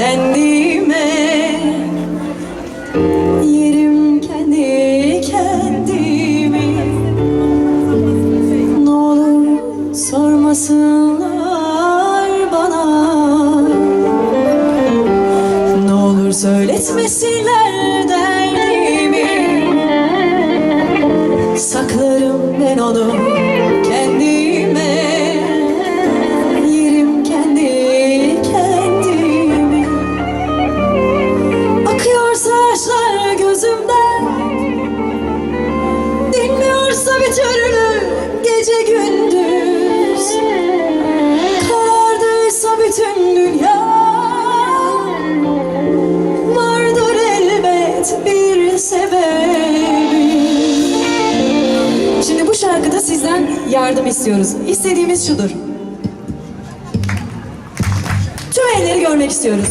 kendime. Yerim kendi kendimi. Ne olur sormasınlar bana. Ne olur söyletmesinler derdimi. Saklarım ben onu Türlü gece gündüz Karardıysa bütün dünya Vardır elbet bir sebebi Şimdi bu şarkıda sizden yardım istiyoruz. İstediğimiz şudur. Tüm elleri görmek istiyoruz.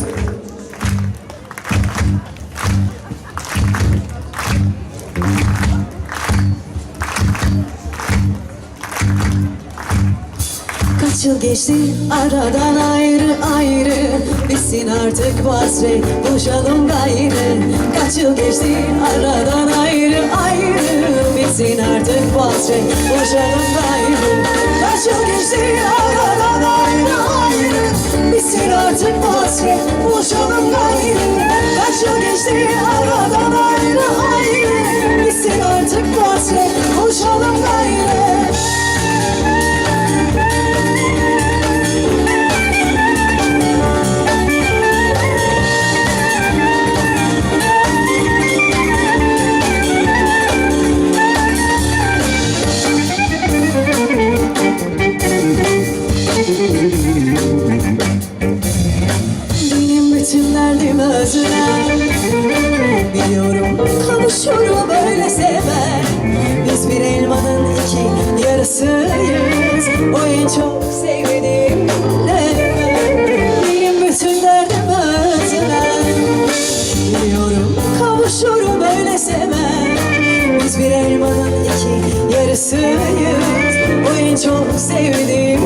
Kaç yıl geçti aradan ayrı ayrı. Bitsin artık bu hasret boşalım gayrı. Kaç yıl geçti aradan ayrı ayrı. Bitsin artık bu hasret boşalım gayrı. Kaç yıl geçti aradan özlem Biliyorum kavuşur böyle sever. Biz bir elmanın iki yarısıyız. O en çok sevdiğim Benim bütün derdim özlem Biliyorum kavuşur böyle sever. Biz bir elmanın iki yarısıyız. O en çok sevdiğim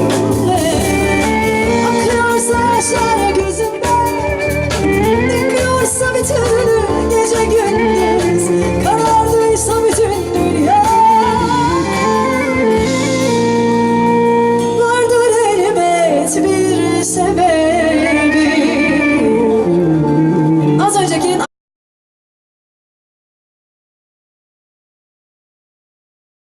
Akıyorsa yaşlar